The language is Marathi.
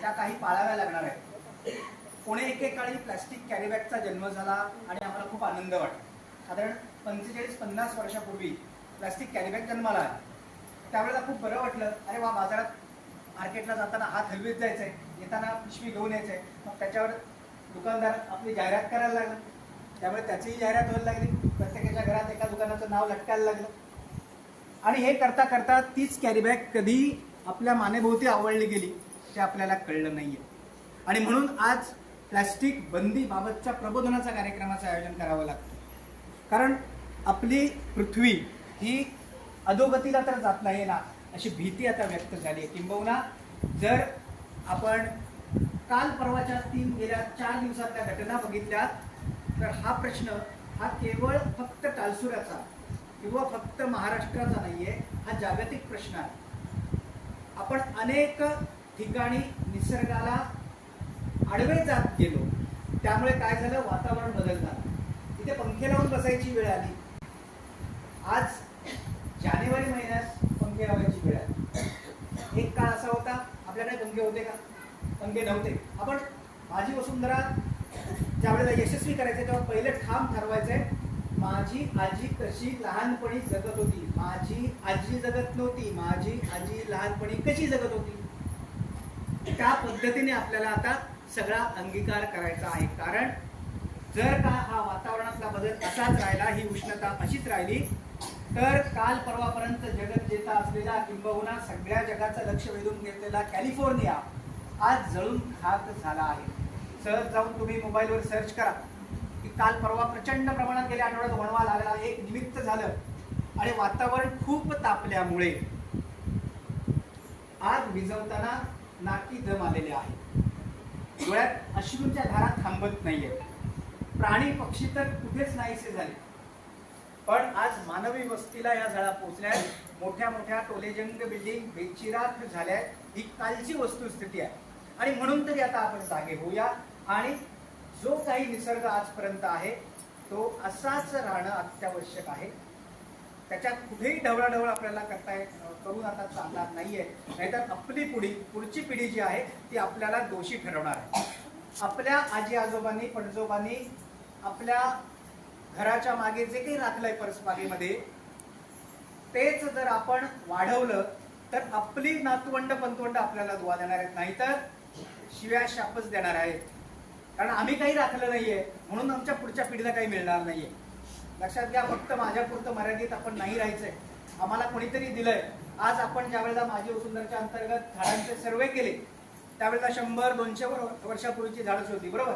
त्या काही पाळाव्या लागणार आहेत पुणे एकेकाळी प्लॅस्टिक कॅरीबॅगचा जन्म झाला आणि आम्हाला खूप आनंद वाटला साधारण पंचेचाळीस पन्नास वर्षापूर्वी प्लॅस्टिक कॅरीबॅग जन्माला आला. त्यावेळेला खूप बरं वाटलं अरे वा बाजारात मार्केटला जाताना हात हलवीत आहे येताना पिशवी घेऊन यायचं. आहे मग त्याच्यावर दुकानदार आपली जाहिरात करायला लागला. त्यामुळे त्याचीही जाहिरात व्हायला लागली. प्रत्येकाच्या घरात एका दुकानाचं नाव लटकायला लागलं. आणि हे करता करता तीच कॅरीबॅग कधी आपल्या मानेभोवती आवडली गेली. ते आपल्याला कळलं नाहीये. आणि म्हणून आज प्लॅस्टिक बंदी बाबतच्या प्रबोधनाचा कार्यक्रमाचं आयोजन करावं लागतं. कारण आपली पृथ्वी ही अधोगतीला तर जात नाही ना अशी भीती आता व्यक्त झाली आहे. किंबहुना जर आपण काल परवाच्या तीन गेल्या चार दिवसातल्या घटना बघितल्या तर हा प्रश्न हा केवळ फक्त कालसुराचा किंवा फक्त महाराष्ट्राचा नाहीये हा जागतिक प्रश्न आहे. आपण अनेक ठिकाणी निसर्गाला आडवे जात गेलो. त्यामुळे काय झालं? वातावरण बदल झालं. तिथे पंखे लावून बसायची वेळ आली. आज जानेवारी महिन्यात पंखे लावायची वेळ आली. एक काळ असा होता आपल्याकडे पंखे होते का? पंखे नव्हते. आपण माझी वसुंधरा ज्या वेळेला यशस्वी करायचे तेव्हा पहिले ठाम ठरवायचंय माझी आजी कशी लहानपणी जगत होती? माझी आजी जगत नव्हती. माझी आजी लहानपणी कशी जगत होती? त्या पद्धतीने आपल्याला आता सगळा अंगीकार करायचा आहे. कारण जर का हा वातावरणातला बदल असाच राहिला ही उष्णता अशीच राहिली तर काल परवापर्यंत जगत जेता असलेला किंबहुना सगळ्या जगाचं लक्ष वेधून घेतलेला कॅलिफोर्निया आज जळून खाक झाला आहे. सहज जाऊन तुम्ही मोबाईलवर सर्च करा. की काल परवा प्रचंड प्रमाणात गेल्या आठवड्यात वणवा लागला एक निमित्त झालं आणि वातावरण खूप तापल्यामुळे आज भिजवताना नाकी दम आलेले आहे डोळ्यात अश्रूंच्या धारा थांबत नाहीये प्राणी पक्षी तर कुठेच नाहीसे झाले. पण आज मानवी वस्तीला या झाडा पोचल्यात मोठ्या मोठ्या टोलेजंग बिल्डिंग बेचिरात झाल्या ही कालची वस्तुस्थिती आहे. आणि म्हणून तरी आता आपण जागे होऊया. आणि जो काही निसर्ग आजपर्यंत आहे तो असाच राहणं अत्यावश्यक आहे. त्याच्यात कुठेही ढवळाढवळ आपल्याला करता येत करून आता चालणार नाहीये. नाहीतर आपली पुढी पुढची पिढी जी आहे ती आपल्याला दोषी ठरवणार आहे. आपल्या आजी आजोबांनी पणजोबांनी आपल्या घराच्या मागे जे काही राखलंय परसबागेमध्ये तेच जर आपण वाढवलं तर आपली नातवंड पंतवंड आपल्याला दुवा देणार आहेत. नाहीतर शिव्या शापच देणार आहेत. कारण आम्ही काही राखलं नाहीये म्हणून आमच्या पुढच्या पिढीला काही मिळणार नाहीये. लक्षात घ्या फक्त माझ्यापुरतं मर्यादित आपण नाही राहायचंय. आम्हाला कोणीतरी दिलंय. आज आपण ज्या वेळेला माझी वसुंधरच्या अंतर्गत झाडांचे सर्वे केले त्यावेळेला शंभर दोनशे वर्षापूर्वीची झाडच होती बरोबर?